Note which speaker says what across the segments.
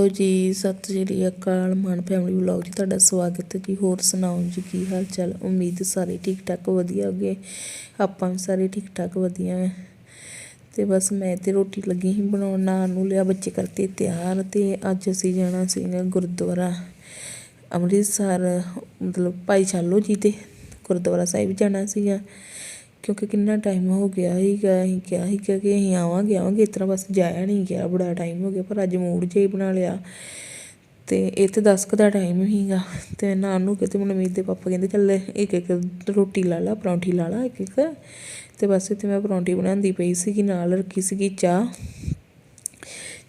Speaker 1: Hello ਜੀ, ਸਤਿ ਸ਼੍ਰੀ ਅਕਾਲ ਮਾਨ family vlog 'ਚ ਤੁਹਾਡਾ ਸਵਾਗਤ ਹੈ ਜੀ। ਹੋਰ ਸੁਣਾਓ ਜੀ, ਕੀ ਹਾਲ ਚਾਲ? ਉਮੀਦ ਸਾਰੇ ਠੀਕ ਠਾਕ ਵਧੀਆ ਹੋਗੇ ਆਪਾਂ ਵੀ ਸਾਰੇ ਠੀਕ ਠਾਕ ਵਧੀਆ। ਹੈ ਤੇ ਬਸ ਮੈਂ ਤੇ ਰੋਟੀ ਲੱਗੀ ਸੀ ਬਣਾਉਣ ਨਾਲ ਨੂੰ ਲਿਆ ਬੱਚੇ ਕਰਤੇ ਤਿਆਰ ਤੇ ਅੱਜ ਅਸੀਂ ਜਾਣਾ ਸੀਗਾ ਗੁਰਦੁਆਰਾ ਅੰਮ੍ਰਿਤਸਰ, ਮਤਲਬ ਭਾਈ ਛਾਲੋ ਜੀ ਦੇ ਗੁਰਦੁਆਰਾ ਸਾਹਿਬ ਜਾਣਾ ਸੀਗਾ। ਕਿਉਂਕਿ ਕਿੰਨਾ ਟਾਈਮ ਹੋ ਗਿਆ ਸੀਗਾ, ਅਸੀਂ ਕਿਹਾ ਸੀਗਾ ਕਿ ਅਸੀਂ ਆਵਾਂਗੇ ਆਵਾਂਗੇ, ਇਸ ਤਰ੍ਹਾਂ ਬਸ ਜਾਇਆ ਨਹੀਂ ਗਿਆ, ਬੜਾ ਟਾਈਮ ਹੋ ਗਿਆ, ਪਰ ਅੱਜ ਮੂਡ ਜਿਹਾ ਹੀ ਬਣਾ ਲਿਆ। ਤੇ ਇੱਥੇ ਦਸ ਕੁ ਦਾ ਟਾਈਮ ਸੀਗਾ। ਤੇ ਨਾਨੂ ਕਿਤੇ ਮਨਮੀਤ ਦੇ ਪਾਪਾ ਕਹਿੰਦੇ ਚੱਲ ਇੱਕ ਇੱਕ ਰੋਟੀ ਲਾ ਲਾ, ਪਰੌਂਠੀ ਲਾ ਲਾ ਇੱਕ ਇੱਕ। ਤੇ ਬਸ ਇੱਥੇ ਮੈਂ ਪਰੌਂਠੀ ਬਣਾਉਂਦੀ ਪਈ ਸੀਗੀ, ਨਾਲ ਰੱਖੀ ਸੀਗੀ ਚਾਹ।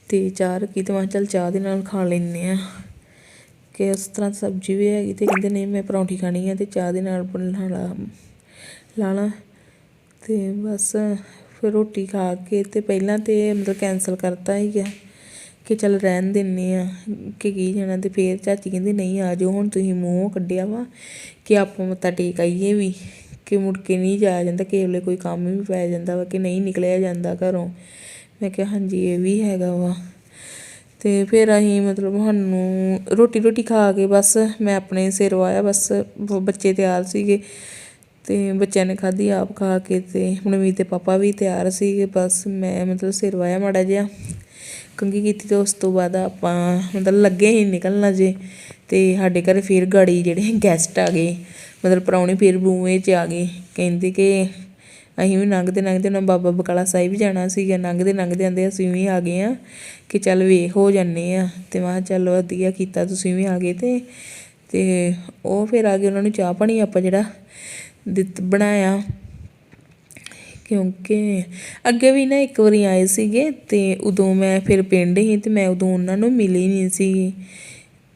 Speaker 1: ਤੇ ਚਾਹ ਰੱਖੀ ਤੇ ਮੈਂ ਚੱਲ ਚਾਹ ਦੇ ਨਾਲ ਖਾ ਲੈਂਦੇ ਆ ਕਿ ਉਸ ਤਰ੍ਹਾਂ ਸਬਜ਼ੀ ਵੀ ਹੈਗੀ ਤੇ ਕਹਿੰਦੇ ਨਹੀਂ ਮੈਂ ਪਰੌਂਠੀ ਖਾਣੀ ਆ ਤੇ ਚਾਹ ਦੇ ਨਾਲ ਬਣਾ ਲਾ ਲਾ। ਅਤੇ ਬਸ ਫਿਰ ਰੋਟੀ ਖਾ ਕੇ ਅਤੇ ਪਹਿਲਾਂ ਤਾਂ ਮਤਲਬ ਕੈਂਸਲ ਕਰਤਾ ਸੀਗਾ ਕਿ ਚੱਲ ਰਹਿਣ ਦਿੰਦੇ ਹਾਂ ਕਿ ਕੀ ਜਾਣਾ ਅਤੇ ਫਿਰ ਚਾਚੀ ਕਹਿੰਦੀ, ਨਹੀਂ, ਆ ਜਾਓ, ਹੁਣ ਤੁਸੀਂ ਮੂੰਹੋਂ ਕੱਢਿਆ ਵਾ ਕਿ ਆਪਾਂ ਮੱਥਾ ਟੇਕ ਆਈਏ ਵੀ, ਕਿ ਮੁੜ ਕੇ ਨਹੀਂ ਜਾਇਆ ਜਾਂਦਾ, ਕਿਸੇ ਵੇਲੇ ਕੋਈ ਕੰਮ ਵੀ ਪੈ ਜਾਂਦਾ ਵਾ ਕਿ ਨਹੀਂ ਨਿਕਲਿਆ ਜਾਂਦਾ ਘਰੋਂ। ਮੈਂ ਕਿਹਾ, ਹਾਂਜੀ, ਇਹ ਵੀ ਹੈਗਾ ਵਾ। ਤੇ ਫਿਰ ਅਸੀਂ ਮਤਲਬ ਸਾਨੂੰ ਰੋਟੀ ਰੋਟੀ ਖਾ ਕੇ ਬਸ ਮੈਂ ਆਪਣੇ ਸਿਰ ਵਾਇਆ, ਬਸ ਬੱਚੇ ਤਿਆਰ ਸੀਗੇ। ਅਤੇ ਬੱਚਿਆਂ ਨੇ ਖਾਧੀ, ਆਪ ਖਾ ਕੇ ਤੇ ਮਨਵੀਰ ਦੇ ਪਾਪਾ ਵੀ ਤਿਆਰ ਸੀਗੇ, ਬਸ ਮੈਂ ਮਤਲਬ ਸਿਰ ਵਾਇਆ ਮਾੜਾ ਜਿਹਾ। ਕੰਘੀ ਕੀਤੀ ਅਤੇ ਉਸ ਤੋਂ ਬਾਅਦ ਆਪਾਂ ਮਤਲਬ ਲੱਗੇ ਹੀ ਨਿਕਲਣਾ ਜੇ। ਅਤੇ ਸਾਡੇ ਘਰ ਫਿਰ ਗਾੜੀ ਜਿਹੜੇ ਗੈਸਟ ਆ ਗਏ, ਮਤਲਬ ਪ੍ਰਾਹੁਣੇ ਫਿਰ ਬੂਹੇ 'ਚ ਆ ਗਏ। ਕਹਿੰਦੇ ਕਿ ਅਸੀਂ ਵੀ ਲੰਘਦੇ ਲੰਘਦੇ ਉਹਨਾਂ ਬਾਬਾ ਬਕਾਲਾ ਸਾਹਿਬ ਜਾਣਾ ਸੀਗਾ। ਲੰਘਦੇ ਲੰਘਦੇ ਆਂਦੇ ਅਸੀਂ ਵੀ ਆ ਗਏ ਆ ਕਿ ਚੱਲ ਵੇਖ ਹੋ ਜਾਂਦੇ ਆ ਤੇ ਮੈਂ ਕਿਹਾ ਚੱਲ ਵਧੀਆ ਕੀਤਾ ਤੁਸੀਂ ਵੀ ਆ ਗਏ ਤੇ। ਤੇ ਉਹ ਫਿਰ ਆ ਗਏ ਉਹਨਾਂ ਨੂੰ ਚਾਹ ਪਾਣੀ ਆਪਾਂ ਜਿਹੜਾ ਦਿੱਤ, ਬਣਾਇਆ। ਕਿਉਂਕਿ ਅੱਗੇ ਵੀ ਨਾ ਇੱਕ ਵਾਰੀ ਆਏ ਸੀਗੇ ਤੇ ਉਦੋਂ ਮੈਂ ਫਿਰ ਪਿੰਡ ਸੀ ਤੇ ਮੈਂ ਉਦੋਂ ਉਹਨਾਂ ਨੂੰ ਮਿਲੀ ਨਹੀਂ ਸੀ।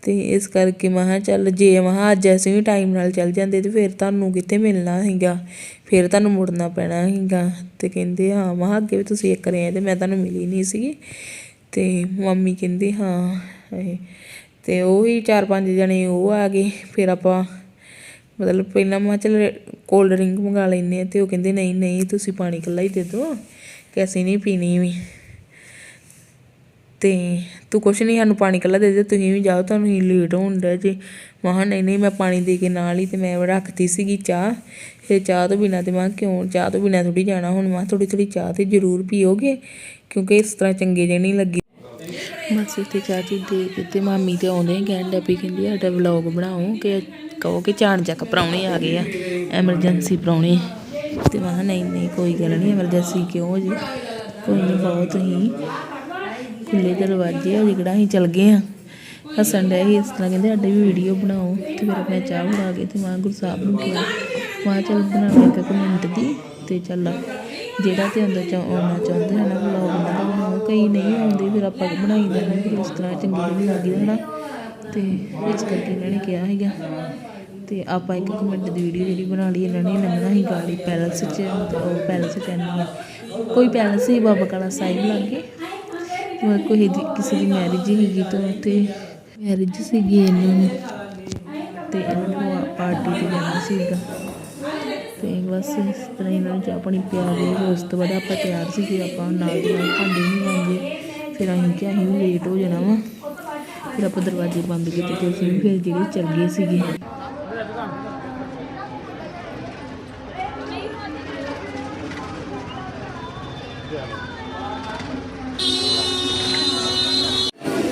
Speaker 1: ਤੇ ਇਸ ਕਰਕੇ ਮੈਂ ਕਿਹਾ ਚੱਲ ਜੇ ਮੈਂ ਕਿਹਾ ਅੱਜ ਅਸੀਂ ਵੀ ਟਾਈਮ ਨਾਲ ਚੱਲ ਜਾਂਦੇ ਤੇ ਫਿਰ ਤੁਹਾਨੂੰ ਕਿੱਥੇ ਮਿਲਣਾ ਸੀਗਾ? ਫਿਰ ਤੁਹਾਨੂੰ ਮੁੜਨਾ ਪੈਣਾ ਸੀਗਾ। ਤੇ ਕਹਿੰਦੇ, ਹਾਂ, ਮੈਂ ਅੱਗੇ ਵੀ ਤੁਸੀਂ ਇੱਕ ਵਾਰੀ ਆਏ ਤੇ ਮੈਂ ਤੁਹਾਨੂੰ ਮਿਲੀ ਨਹੀਂ ਸੀਗੀ। ਤੇ ਮੰਮੀ ਕਹਿੰਦੀ, ਹਾਂ, ਇਹ, ਤੇ ਉਹ ਹੀ ਚਾਰ ਪੰਜ ਜਣੇ ਉਹ ਆ ਗਏ। ਫਿਰ ਆਪਾਂ ਮਤਲਬ ਪਹਿਲਾਂ ਮੈਂ ਕਿਹਾ ਚੱਲ ਕੋਲਡ ਡਰਿੰਕ ਮੰਗਾ ਲੈਂਦੇ ਆ ਤੇ ਉਹ ਕਹਿੰਦੇ ਨਹੀਂ ਨਹੀਂ ਤੁਸੀਂ ਪਾਣੀ ਇਕੱਲਾ ਹੀ ਦੇ ਦਿਓ ਕਿ ਅਸੀਂ ਨਹੀਂ ਪੀਣੀ ਵੀ। ਤੇ ਤੂੰ ਕੁਛ ਨਹੀਂ, ਸਾਨੂੰ ਪਾਣੀ ਇਕੱਲਾ ਦੇ ਦੇ, ਤੁਸੀਂ ਵੀ ਜਾਓ, ਤੁਹਾਨੂੰ ਹੀ ਲੇਟ ਹੋਣ ਡਿਆ ਜੇ। ਮੈਂ ਕਿਹਾ ਨਹੀਂ ਨਹੀਂ ਮੈਂ ਪਾਣੀ ਦੇ ਕੇ ਨਾਲ ਹੀ ਤੇ ਮੈਂ ਰੱਖਤੀ ਸੀਗੀ ਚਾਹ। ਫਿਰ ਚਾਹ ਤੋਂ ਬਿਨਾਂ ਤੇ ਮੈਂ ਕਿਹਾ ਕਿਉਂ, ਚਾਹ ਤੋਂ ਬਿਨਾਂ ਥੋੜੀ ਜਾਣਾ ਹੁਣ, ਮੈਂ ਥੋੜੀ ਥੋੜੀ ਚਾਹ ਤੇ ਜ਼ਰੂਰ ਪੀਓਗੇ ਕਿਉਂਕਿ ਇਸ ਤਰ੍ਹਾਂ ਚੰਗੇ ਜਿਹੇ ਨਹੀਂ ਲੱਗੀ। ਬਸ ਇੱਥੇ ਚਾਚੀ ਦੇ ਕੇ ਤੇ ਮਾਮੀ ਤੇ ਆਉਂਦੇ ਹੀ ਕਹਿਣ ਡਿਆ ਵੀ ਕਹਿੰਦੀ ਸਾਡਾ ਵਲੌਗ ਬਣਾਓ ਕਿ ਕਹੋ ਕਿ ਚਾਣ ਚੱਕ ਪ੍ਰਾਹੁਣੇ ਆ ਗਏ ਆ ਐਮਰਜੈਂਸੀ ਪ੍ਰਾਹੁਣੇ। ਤੇ ਮੈਂ ਕਿਹਾ ਨਹੀਂ ਨਹੀਂ, ਕੋਈ ਗੱਲ ਨਹੀਂ ਐਮਰਜੈਂਸੀ ਕਿਉਂ ਜੀ? ਕੋਈ ਨਹੀਂ ਬਹੁਤ ਤੁਸੀਂ ਖੁੱਲੇ ਦਰਵਾਜ਼ੇ ਆ ਜਿਹੜਾ ਅਸੀਂ ਚਲ ਗਏ ਆ। ਹੱਸਣ ਡਿਆ ਸੀ, ਇਸ ਤਰ੍ਹਾਂ ਕਹਿੰਦੇ ਸਾਡੇ ਵੀ ਵੀਡੀਓ ਬਣਾਓ, ਤੇ ਫਿਰ ਮੈਂ ਚਾਹ ਬਣਾ ਕੇ ਤੇ ਮੈਂ ਗੁਰੂ ਸਾਹਿਬ ਨੂੰ ਕਿਹਾ, ਮੈਂ ਕਿਹਾ ਚੱਲ ਬਣਾ ਲੈ ਇੱਕ ਮਿੰਟ ਦੀ, ਤੇ ਚੱਲ ਜਿਹੜਾ ਤੇ ਅੰਦਰ ਚਾ, ਆਉਣਾ ਚਾਹੁੰਦੇ ਹਨ ਵਲੌਗ ਦਾ ਬਣਾਓ ਕਈ ਨਹੀਂ ਆਉਂਦੇ, ਫਿਰ ਆਪਾਂ ਬਣਾਈ ਦਿੰਦੇ ਫਿਰ ਉਸ ਤਰ੍ਹਾਂ ਚੰਗੀ ਵੀ ਲੱਗਦੀ, ਹਨਾ। ਤੇ ਇਸ ਕਰਕੇ ਇਹਨਾਂ ਨੇ ਕਿਹਾ ਹੈਗਾ ਅਤੇ ਆਪਾਂ ਇੱਕ ਕੁ ਮਿੰਟ ਦੀ ਵੀਡੀਓ ਜਿਹੜੀ ਬਣਾ ਲਈ, ਇਹਨਾਂ ਨੇ ਲੰਘਣਾ ਸੀ ਗਾੜੀ ਪੈਲਸ 'ਚ ਉਹ ਪੈਲਸ 'ਚ ਆਨੀ ਕੋਈ ਪੈਲਸ ਹੀ ਬਾਬਾ ਕਾਲਾ ਸਾਹਿਬ ਲੱਗੇ? ਤੇ ਕੋਈ ਦੀ ਕਿਸੇ ਦੀ ਮੈਰਿਜ ਸੀਗੀ ਤਾਂ ਉੱਥੇ ਮੈਰਿਜ ਸੀਗੀ ਇਹਨਾਂ ਨੂੰ ਤੇ ਇਹਨਾਂ ਨੂੰ ਪਾਰਟੀ ਤੇ ਜਾਣਾ ਸੀਗਾ। ਤੇ ਬਸ ਇਸ ਤਰ੍ਹਾਂ ਇਹਨਾਂ ਨੂੰ ਚਾਹ ਪਾਣੀ ਪਿਆ ਦੇ ਉਸ ਤੋਂ ਬਾਅਦ ਆਪਾਂ ਤਿਆਰ ਸੀਗੇ, ਆਪਾਂ ਨਾਲ ਦੀ ਨਾਲ ਭਾਂਡੇ ਨਹੀਂ ਲਾਉਂਦੇ ਫਿਰ ਅਸੀਂ ਕਿਹਾ, ਅਸੀਂ ਵੀ ਲੇਟ ਹੋ ਜਾਣਾ ਵਾ। ਫਿਰ ਆਪਾਂ ਦਰਵਾਜ਼ੇ ਬੰਦ ਕੀਤੇ ਤੇ ਅਸੀਂ ਫਿਰ ਜਿਹੜੇ ਚੱਲ ਗਏ ਸੀਗੇ।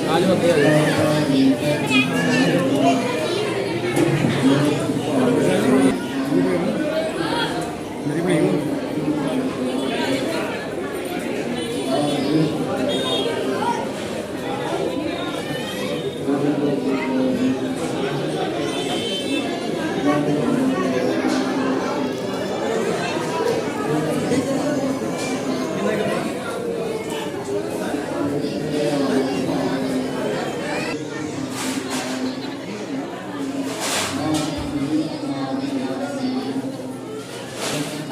Speaker 2: ਆਜੋ ਅੱਗੇ ਆਜੋ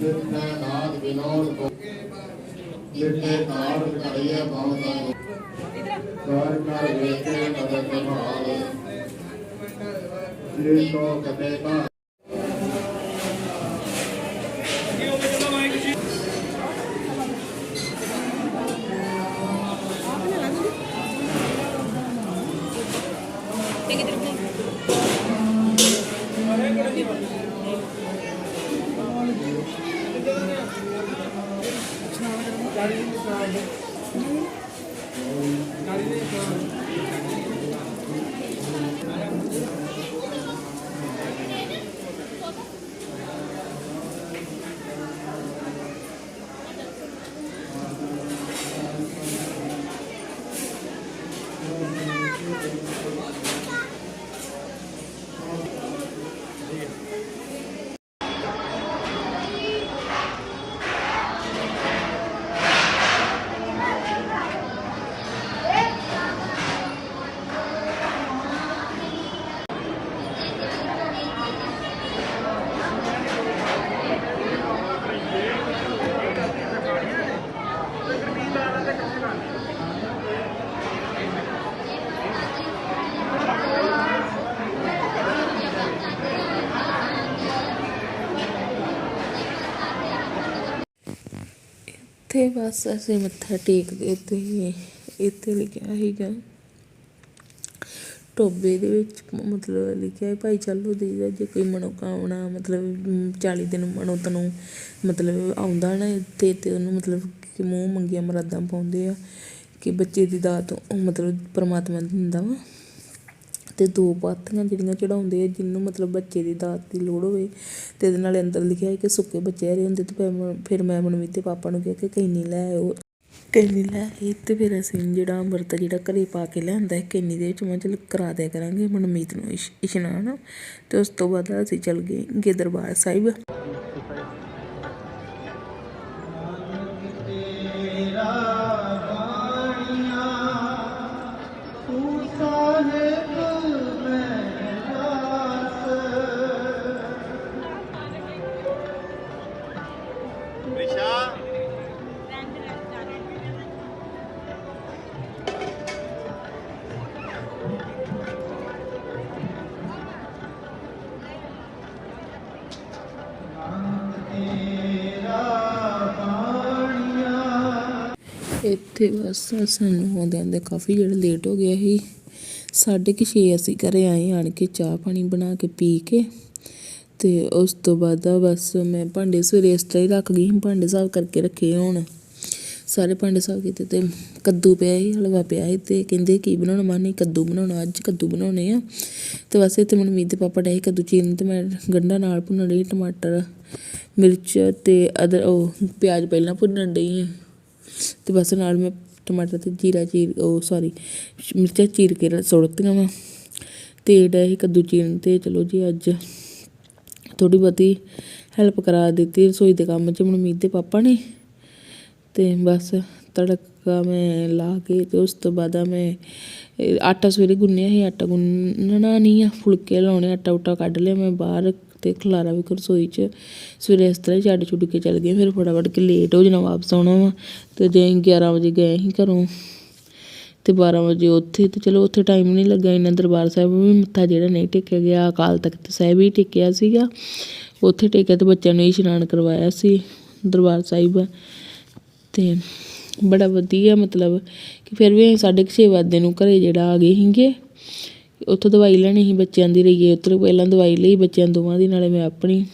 Speaker 2: ਜਿਤਨੇ ਨਾਦ ਵਿਨੋਦ ਕੋ ਜਿਤਨੇ ਨਾਦ ਵਿਖਾਈਏ ਬਹੁਤ ਕਰ ਕਰ ਵੇਖੇ ਕਦਰ ਕਮਾਲ ਜੇ ਤੋ ਕਦੇ ਕਾ
Speaker 1: ਤੇ ਬਸ ਅਸੀਂ ਮੱਥਾ ਟੇਕਦੇ ਤੇ ਇੱਥੇ ਲਿਖਿਆ ਸੀਗਾ। ਟੋਬੇ ਦੇ ਵਿੱਚ ਮਤਲਬ ਲਿਖਿਆ ਹੈ ਭਾਈ ਚਾਲੂ ਦੀ ਦਾ ਜੇ ਕੋਈ ਮਨੋਕਾਮਨਾ ਮਤਲਬ ਅਮ, 40 ਦਿਨ ਮਨੋ ਤਨੂੰ ਮਤਲਬ ਆਉਂਦਾ ਨਾ ਤੇ ਤੇ ਉਹਨੂੰ ਮਤਲਬ ਕਿ ਮੂੰਹ ਮੰਗੀਆਂ ਮਰਾਦਾਂ ਪਾਉਂਦੇ ਆ ਕਿ ਬੱਚੇ ਦੀ ਦਾਤ ਮਤਲਬ ਪਰਮਾਤਮਾ ਦਿੰਦਾ ਵਾ। ਅਤੇ ਦੋ ਪਾਥੀਆਂ ਜਿਹੜੀਆਂ ਚੜਾਉਂਦੇ ਆ, ਜਿਹਨੂੰ ਮਤਲਬ ਬੱਚੇ ਦੀ ਦਾਤ ਦੀ ਲੋੜ ਹੋਵੇ ਅਤੇ ਇਹਦੇ ਨਾਲ ਅੰਦਰ ਲਿਖਿਆ ਹੈ ਕਿ ਸੁੱਕੇ ਬੱਚੇ ਹਰੇ ਹੁੰਦੇ ਅਤੇ ਫਿਰ ਮੈਂ- ਫਿਰ ਮੈਂ ਮਨਮੀਤ ਦੇ ਪਾਪਾ ਨੂੰ ਕਿਹਾ ਕਿ ਕੈਨੀ ਲੈ ਆਓ ਕੈਨੀ ਲੈ ਆਏ ਅਤੇ ਫਿਰ ਅਸੀਂ ਜਿਹੜਾ ਅੰਮ੍ਰਿਤ ਜਿਹੜਾ ਘਰੇ ਪਾ ਕੇ ਲਿਆਂਦਾ ਹੈ ਕੈਨੀ ਦੇ ਵਿੱਚ ਮੈਂ ਚਲ ਕਰਾ ਦਿਆ ਕਰਾਂਗੇ ਮਨਮੀਤ ਨੂੰ ਇਸ਼- ਇਸ਼ਨਾਨ। ਅਤੇ ਉਸ ਤੋਂ ਬਾਅਦ ਅਸੀਂ ਚਲ ਗਏ ਗੇ ਦਰਬਾਰ ਸਾਹਿਬ। ਇੱਥੇ ਬਸ ਸਾਨੂੰ ਆਉਂਦੇ ਆਉਂਦੇ ਕਾਫੀ ਜਿਹੜਾ ਲੇਟ ਹੋ ਗਿਆ ਸੀ। ਸਾਢੇ ਕੁ ਛੇ ਅਸੀਂ ਘਰ ਆਏ ਆਣ ਕੇ ਚਾਹ ਪਾਣੀ ਬਣਾ ਕੇ ਪੀ ਕੇ ਤੇ ਉਸ ਤੋਂ ਬਾਅਦ ਬਸ ਮੈਂ ਭਾਂਡੇ ਸਵੇਰੇ ਇਸ ਤਰ੍ਹਾਂ ਹੀ ਰੱਖ ਗਈ ਸੀ, ਭਾਂਡੇ ਸਾਫ਼ ਕਰਕੇ ਰੱਖੇ ਹੁਣ। ਸਾਰੇ ਭਾਂਡੇ ਸਾਫ਼ ਕੀਤੇ ਤੇ ਕੱਦੂ ਪਿਆ ਸੀ, ਹਲਵਾ ਪਿਆ ਸੀ ਤੇ ਕਹਿੰਦੇ ਕੀ ਬਣਾਉਣਾ ਮਾਨੀ ਕੱਦੂ ਬਣਾਉਣਾ, ਅੱਜ ਕੱਦੂ ਬਣਾਉਣੇ ਆ। ਤੇ ਵੈਸੇ ਤੇ ਮਨਮੀਤ ਦੇ ਪਾਪਾ ਡੇ ਕੱਦੂ ਚੀਰਨ ਤੇ ਮੈਂ ਗੰਢਾ ਨਾਲ ਭੁੰਨਣ ਡਈ ਟਮਾਟਰ, ਮਿਰਚ ਤੇ ਅਦਰ ਉਹ ਪਿਆਜ਼ ਪਹਿਲਾਂ ਭੁੰਨਣ ਡਈ ਅਤੇ ਬਸ ਨਾਲ ਮੈਂ ਟਮਾਟਰ ਅਤੇ ਜੀਰਾ ਚੀਰ, ਉਹ ਸੌਰੀ ਮਿਰਚਾਂ ਚੀਰ ਕੇ ਰ- ਸੁੱਟਤੀਆਂ ਵਾ। ਤੇ ਡਾ ਇਹ ਕੱਦੂ ਚੀਰਨ ਤੇ, ਚਲੋ ਜੀ ਅੱਜ ਥੋੜੀ ਬਹੁਤੀ ਹੈਲਪ ਕਰਾ ਦਿੱਤੀ ਰਸੋਈ ਦੇ ਕੰਮ 'ਚ ਮਨਮੀਤ ਦੇ ਪਾਪਾ ਨੇ। ਤੇ ਬਸ ਤੜਕਾ ਮੈਂ ਲਾ ਕੇ ਤੇ ਉਸ ਤੋਂ ਬਾਅਦ ਮੈਂ ਆਟਾ ਸਵੇਰੇ ਗੁੰਨਿਆ ਸੀ, ਆਟਾ ਗੁੰਨਣਾ ਨਹੀਂ ਆ, ਫੁਲਕੇ ਲਾਉਣੇ ਆਟਾ ਉਟਾ ਕੱਢ ਲਿਆ, ਮੈਂ ਬਾਹਰ ਤੇ ਖਲਾਰਾ ਵੀ ਰਸੋਈ 'ਚ। ਸਵੇਰੇ ਇਸ ਤਰ੍ਹਾਂ ਛੱਡ ਛੁੱਡ ਕੇ ਚੱਲ ਗਏ ਫਿਰ ਫਟਾਫਟ ਕੇ ਲੇਟ ਹੋ ਜਾਣਾ ਵਾਪਸ ਆਉਣਾ ਵਾ। ਤੇ ਜੇ ਅਸੀਂ 11 ਵਜੇ ਗਏ ਸੀ ਘਰੋਂ, ਤੇ 12 ਵਜੇ ਉੱਥੇ, ਤੇ ਚਲੋ ਉੱਥੇ ਟਾਈਮ ਨਹੀਂ ਲੱਗਾ ਇੰਨਾ ਦਰਬਾਰ ਸਾਹਿਬ ਵੀ ਮੱਥਾ ਜਿਹੜਾ ਨਹੀਂ ਟੇਕਿਆ ਗਿਆ। ਅਕਾਲ ਤਖਤ ਸਾਹਿਬ ਹੀ ਟੇਕਿਆ ਸੀਗਾ। ਉੱਥੇ ਟੇਕਿਆ ਤੇ ਬੱਚਿਆਂ ਨੂੰ ਇਸ਼ਨਾਨ ਕਰਵਾਇਆ ਸੀ ਦਰਬਾਰ ਸਾਹਿਬ। ਤੇ ਬੜਾ ਵਧੀਆ ਮਤਲਬ ਕਿ ਫਿਰ ਵੀ ਅਸੀਂ ਸਾਢੇ ਕੁ ਛੇ ਵਜੇ ਨੂੰ ਘਰੇ ਜਿਹੜਾ ਆ ਗਏ ਸੀਗੇ। ਉੱਥੋਂ ਦਵਾਈ ਲੈਣੀ ਸੀ ਬੱਚਿਆਂ ਦੀ ਰਹੀਏ ਉੱਧਰ ਪਹਿਲਾਂ ਦਵਾਈ ਲਈ ਬੱਚਿਆਂ ਦੋਵਾਂ ਦੀ, ਨਾਲੇ ਮੈਂ ਆਪਣੀ।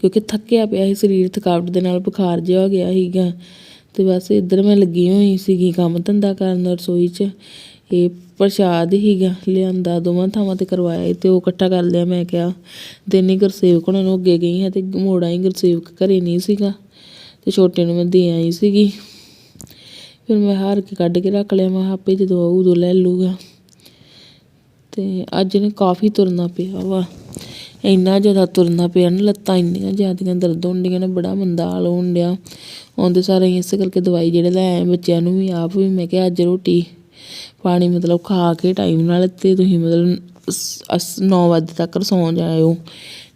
Speaker 1: ਕਿਉਂਕਿ ਥੱਕਿਆ ਪਿਆ ਸੀ ਸਰੀਰ, ਥਕਾਵਟ ਦੇ ਨਾਲ ਬੁਖਾਰ ਜਿਹਾ ਹੋ ਗਿਆ ਸੀਗਾ। ਤੇ ਬਸ ਇੱਧਰ ਮੈਂ ਲੱਗੀ ਹੋਈ ਸੀਗੀ ਕੰਮ ਧੰਦਾ ਕਰਨ ਰਸੋਈ 'ਚ। ਇਹ ਪ੍ਰਸ਼ਾਦ ਹੀਗਾ ਲਿਆਂਦਾ, ਦੋਵਾਂ ਥਾਵਾਂ ਤੇ ਕਰਵਾਇਆ ਸੀ ਤੇ ਉਹ ਇਕੱਠਾ ਕਰ ਲਿਆ। ਮੈਂ ਕਿਹਾ, ਦਿਨ ਹੀ ਗੁਰਸੇਵਕ ਉਹਨਾਂ ਨੂੰ ਅੱਗੇ ਗਈ ਹਾਂ ਤੇ ਮੋੜਾ ਹੀ ਗੁਰਸੇਵਕ ਘਰੇ ਨਹੀਂ ਸੀਗਾ। ਤੇ ਛੋਟੇ ਨੂੰ ਮੈਂ ਦੇ ਆਈ ਸੀਗੀ। ਫਿਰ ਮੈਂ ਹਾਰ ਕੇ ਕੱਢ ਕੇ ਰੱਖ ਲਿਆ, ਮੈਂ ਆਪੇ ਜਦੋਂ ਆਊ ਉਦੋਂ ਲੈ ਲੂਗਾ ਅਤੇ ਅੱਜ ਇਹਨੇ ਕਾਫੀ ਤੁਰਨਾ ਪਿਆ ਵਾ। ਇੰਨਾ ਜ਼ਿਆਦਾ ਤੁਰਨਾ ਪਿਆ ਨਾ, ਲੱਤਾਂ ਇੰਨੀਆਂ ਜ਼ਿਆਦੀਆਂ ਦਰਦ ਹੁੰਦੀਆਂ ਨੇ, ਬੜਾ ਮੰਦਾ ਹਾਲ ਹੋਣ ਡਿਆ। ਆਉਂਦੇ ਸਾਰੇ ਅਸੀਂ ਇਸੇ ਕਰਕੇ ਦਵਾਈ ਜਿਹੜੇ ਲੈ ਆਏ ਬੱਚਿਆਂ ਨੂੰ ਵੀ, ਆਪ ਵੀ ਮੈਂ ਕਿਹਾ ਅੱਜ ਰੋਟੀ ਪਾਣੀ ਮਤਲਬ ਖਾ ਕੇ ਟਾਈਮ ਨਾਲ ਤੇ ਤੁਸੀਂ ਮਤਲਬ 9 ਵਜੇ ਤੱਕ ਸੌਂ ਜਾਇਓ।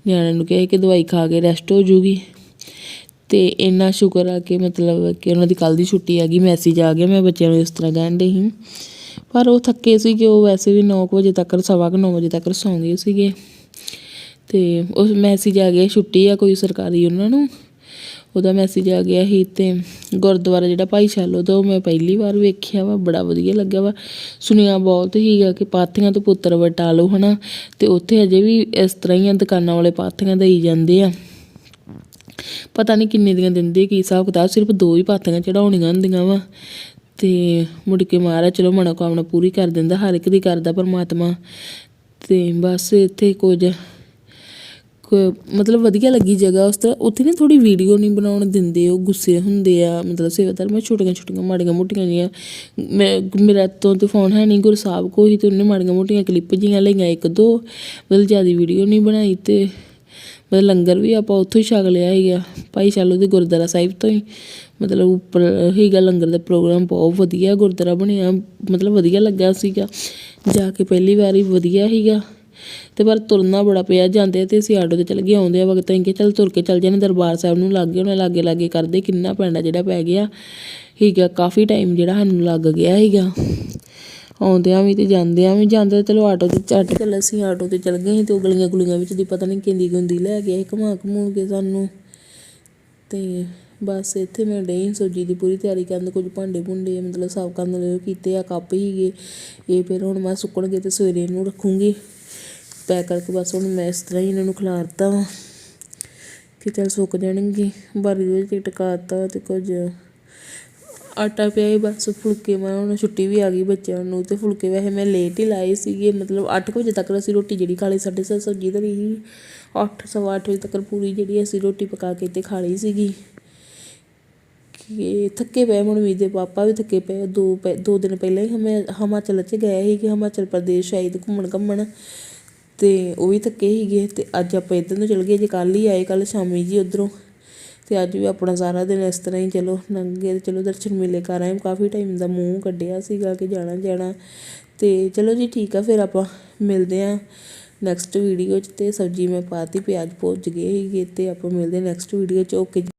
Speaker 1: ਨਿਆਣਿਆਂ ਨੂੰ ਕਿਹਾ ਕਿ ਦਵਾਈ ਖਾ ਕੇ ਰੈਸਟ ਹੋ ਜੂਗੀ। ਤੇ ਇੰਨਾ ਸ਼ੁਕਰ ਆ ਕਿ ਮਤਲਬ ਕਿ ਉਹਨਾਂ ਦੀ ਕੱਲ ਦੀ ਛੁੱਟੀ ਆ ਗਈ, ਮੈਸੇਜ ਆ ਗਿਆ, ਮੈਂ ਬੱਚਿਆਂ ਨੂੰ ਇਸ ਤਰ੍ਹਾਂ ਕਹਿਣ ਡਈ ਸੀ। ਪਰ ਉਹ ਥੱਕੇ ਸੀਗੇ, ਉਹ ਵੈਸੇ ਵੀ 9 ਵਜੇ ਤੱਕ, ਸਵਾ ਕੁ ਨੌ ਵਜੇ ਤੱਕ ਸੌਂ ਗਏ ਸੀਗੇ। ਤੇ ਉਸ ਮੈਸੇਜ ਆ ਗਿਆ, ਛੁੱਟੀ ਆ ਕੋਈ ਸਰਕਾਰੀ ਉਹਨਾਂ ਨੂੰ। ਉਹਦਾ ਮੈਸੇਜ ਆ ਗਿਆ ਸੀ ਤੇ ਗੁਰਦੁਆਰਾ ਜਿਹੜਾ ਭਾਈ ਸ਼ਾਲੋ ਦਾ, ਉਹ ਮੈਂ ਪਹਿਲੀ ਵਾਰ ਵੇਖਿਆ ਵਾ, ਬੜਾ ਵਧੀਆ ਲੱਗਾ ਵਾ। ਸੁਣਿਆ ਬਹੁਤ ਹੀਗਾ ਕਿ ਪਾਥੀਆਂ ਤੋਂ ਪੁੱਤਰ ਵਟਾ ਲਓ, ਹਨਾ। ਤੇ ਉੱਥੇ ਅਜੇ ਵੀ ਇਸ ਤਰ੍ਹਾਂ ਹੀ ਦੁਕਾਨਾਂ ਵਾਲੇ ਪਾਥੀਆਂ ਦੇਈ ਜਾਂਦੇ ਆ। ਪਤਾ ਨਹੀਂ ਕਿੰਨੇ ਦੀਆਂ ਦਿੰਦੇ, ਕੀ ਹਿਸਾਬ ਕਿਤਾਬ, ਸਿਰਫ ਦੋ ਹੀ ਪਾਥੀਆਂ ਚੜਾਉਣੀਆਂ ਹੁੰਦੀਆਂ ਵਾ। ਅਤੇ ਮੁੜ ਕੇ ਮਹਾਰਾਜ ਚਲੋ ਮਨੋਕਾਮਨਾ ਪੂਰੀ ਕਰ ਦਿੰਦਾ, ਹਰ ਇੱਕ ਦੀ ਕਰਦਾ ਪਰਮਾਤਮਾ। ਅਤੇ ਬਸ ਇੱਥੇ ਕੁਝ, ਕੋ- ਮਤਲਬ ਵਧੀਆ ਲੱਗੀ ਜਗ੍ਹਾ ਉਸ ਤਰ੍ਹਾਂ। ਉੱਥੇ ਨਾ ਥੋੜ੍ਹੀ ਵੀਡੀਓ ਨਹੀਂ ਬਣਾਉਣ ਦਿੰਦੇ, ਉਹ ਗੁੱਸੇ ਹੁੰਦੇ ਆ, ਮਤਲਬ ਸੇਵਾਦਾਰ। ਮੈਂ ਛੋਟੀਆਂ ਛੋਟੀਆਂ, ਮਾੜੀਆਂ ਮੋਟੀਆਂ ਜੀਆਂ ਮੈਂ ਮੇਰਾ ਤੋਂ ਤੇ ਫੋਨ ਹੈ ਨਹੀਂ ਗੁਰਸਾਹਿਬ ਕੋ ਹੀ, ਤੇ ਉਹਨੇ ਮਾੜੀਆਂ ਮੋਟੀਆਂ ਕਲਿੱਪ ਜੀਆਂ ਲਈਆਂ, ਇੱਕ ਦੋ। ਮਤਲਬ ਜ਼ਿਆਦਾ ਵੀਡੀਓ ਨਹੀਂ ਬਣਾਈ ਅਤੇ ਮਤਲਬ ਲੰਗਰ ਵੀ ਆਪਾਂ ਉੱਥੋਂ ਹੀ ਛਕ ਲਿਆ ਸੀਗਾ। ਭਾਈ ਸ਼ਾਲੋ ਦੇ ਗੁਰਦੁਆਰਾ ਸਾਹਿਬ ਤੋਂ ਹੀ। ਮਤਲਬ ਉੱਪਰ ਸੀਗਾ ਲੰਗਰ ਦਾ ਪ੍ਰੋਗਰਾਮ, ਬਹੁਤ ਵਧੀਆ ਗੁਰਦੁਆਰਾ ਬਣਿਆ। ਮਤਲਬ ਵਧੀਆ ਲੱਗਾ ਸੀਗਾ। ਜਾ ਕੇ ਪਹਿਲੀ ਵਾਰੀ ਵਧੀਆ ਸੀਗਾ। ਤੇ ਪਰ ਤੁਰਨਾ ਬੜਾ ਪਿਆ, ਜਾਂਦੇ ਤੇ ਅਸੀਂ ਆਟੋ ਤੇ ਚਲ ਗਏ ਆਉਂਦੇ ਆ ਵਕਤ ਕਿ ਚੱਲ ਤੁਰ ਕੇ ਚੱਲ ਜਾਣੇ ਦਰਬਾਰ ਸਾਹਿਬ ਨੂੰ ਲੱਗ ਗਏ ਉਹਨੇ ਲਾਗੇ ਲਾਗੇ ਕਰਦੇ, ਕਿੰਨਾ ਪੈਂਡਾ ਜਿਹੜਾ ਪੈ ਗਿਆ। ਸੀਗਾ, ਕਾਫੀ ਟਾਈਮ ਜਿਹੜਾ ਸਾਨੂੰ ਲੱਗ ਗਿਆ ਸੀਗਾ। ਆਉਂਦਿਆਂ ਵੀ ਅਤੇ ਜਾਂਦਿਆਂ ਵੀ ਜਾਂਦੇ ਚਲੋ ਆਟੋ ਤੇ ਝੱਟ ਚੱਲ ਅਸੀਂ ਆਟੋ ਤੇ ਚਲ ਗਏ ਸੀ ਅਤੇ ਉਹ ਗਲੀਆਂ ਗੁਲੀਆਂ ਵਿੱਚ ਦੀ ਪਤਾ ਨਹੀਂ ਕਿੰਦੀ ਗੁੰਦੀ ਲੈ ਗਿਆ ਸੀ ਘੁਮਾ ਘਮੂਣ ਕੇ ਸਾਨੂੰ। ਅਤੇ ਬਸ ਇੱਥੇ ਮੈਂ ਡਈ ਸਬਜ਼ੀ ਦੀ ਪੂਰੀ ਤਿਆਰੀ ਕਰਨ, ਕੁਝ ਭਾਂਡੇ ਭੁੰਡੇ ਮਤਲਬ ਸਾਫ਼ ਕਰਨ ਲਈ ਕੀਤੇ ਆ, ਕੱਪ ਹੀਗੇ ਇਹ ਫਿਰ ਹੁਣ ਮੈਂ ਸੁੱਕਣਗੇ ਤੇ ਸਵੇਰੇ ਇਹਨੂੰ ਰੱਖੂੰਗੀ। ਪੈਕ ਕਰਕੇ ਬਸ ਹੁਣ ਮੈਂ ਇਸ ਤਰ੍ਹਾਂ ਹੀ ਇਹਨਾਂ ਨੂੰ ਖਿਲਾਰਤਾ ਵਾ ਕਿ ਚੱਲ ਸੁੱਕ ਜਾਣਗੇ। ਬਾਰੀ ਦੇ ਵਿੱਚ ਟਿਕਾਤਾ ਤੇ ਕੁਝ ਆਟਾ ਪਿਆ ਹੀ ਬਸ ਫੁਲਕੇ ਮੈਂ ਹੁਣ ਛੁੱਟੀ ਵੀ ਆ ਗਈ ਬੱਚਿਆਂ ਨੂੰ ਅਤੇ ਫੁਲਕੇ ਵੈਸੇ ਮੈਂ ਲੇਟ ਹੀ ਲਾਏ ਸੀਗੇ, ਮਤਲਬ ਅੱਠ ਕੁ ਵਜੇ ਤੱਕ ਅਸੀਂ ਰੋਟੀ ਜਿਹੜੀ ਖਾ ਲਈ, ਸਾਢੇ ਸੱਤ ਸਬਜ਼ੀ ਧਰੀ ਸੀ ਅੱਠ, ਸਵਾ ਅੱਠ ਵਜੇ ਤੱਕ ਪੂਰੀ ਜਿਹੜੀ ਅਸੀਂ ਰੋਟੀ ਪਕਾ ਕੇ ਅਤੇ ਖਾ ਲਈ ਸੀਗੀ। ਕਿ ਥੱਕੇ ਪਏ ਮਨਵੀਰ ਦੇ ਪਾਪਾ ਵੀ ਥੱਕੇ ਪਏ ਦੋ ਪੈ- ਦੋ ਦਿਨ ਪਹਿਲਾਂ ਹੀ ਹਮੇ, ਹਿਮਾਚਲ 'ਚ ਗਏ ਸੀ ਕਿ ਹਿਮਾਚਲ ਪ੍ਰਦੇਸ਼ ਸ਼ਾਇਦ ਘੁੰਮਣ ਘੁੰਮਣ ਤੇ ਉਹ ਵੀ ਥੱਕੇ ਸੀਗੇ ਤੇ ਅੱਜ ਆਪਾਂ ਇੱਧਰ ਨੂੰ ਚਲ ਗਏ, ਜੇ ਕੱਲ ਹੀ ਆਏ ਕੱਲ ਸ਼ਾਮੀ ਜੀ ਉਧਰੋਂ। ਅਤੇ ਅੱਜ ਵੀ ਆਪਣਾ ਸਾਰਾ ਦਿਨ ਇਸ ਤਰ੍ਹਾਂ ਹੀ ਚਲੋ ਲੰਘ ਗਿਆ ਅਤੇ ਚਲੋ ਦਰਸ਼ਨ ਮੇਲੇ ਕਰ ਆਏ। ਕਾਫੀ ਟਾਈਮ ਦਾ ਮੂੰਹ ਕੱਢਿਆ ਸੀਗਾ ਕਿ ਜਾਣਾ ਜਾਣਾ। ਅਤੇ ਚਲੋ ਜੀ ਠੀਕ ਆ, ਫਿਰ ਆਪਾਂ ਮਿਲਦੇ ਹਾਂ ਨੈਕਸਟ ਵੀਡੀਓ 'ਚ ਅਤੇ ਸਬਜ਼ੀ ਮੈਂ ਪਾਤੀ, ਪਿਆਜ਼ ਭੁੱਜ ਗਏ ਸੀਗੇ ਅਤੇ ਆਪਾਂ ਮਿਲਦੇ ਨੈਕਸਟ ਵੀਡੀਓ 'ਚ। ਓਕੇ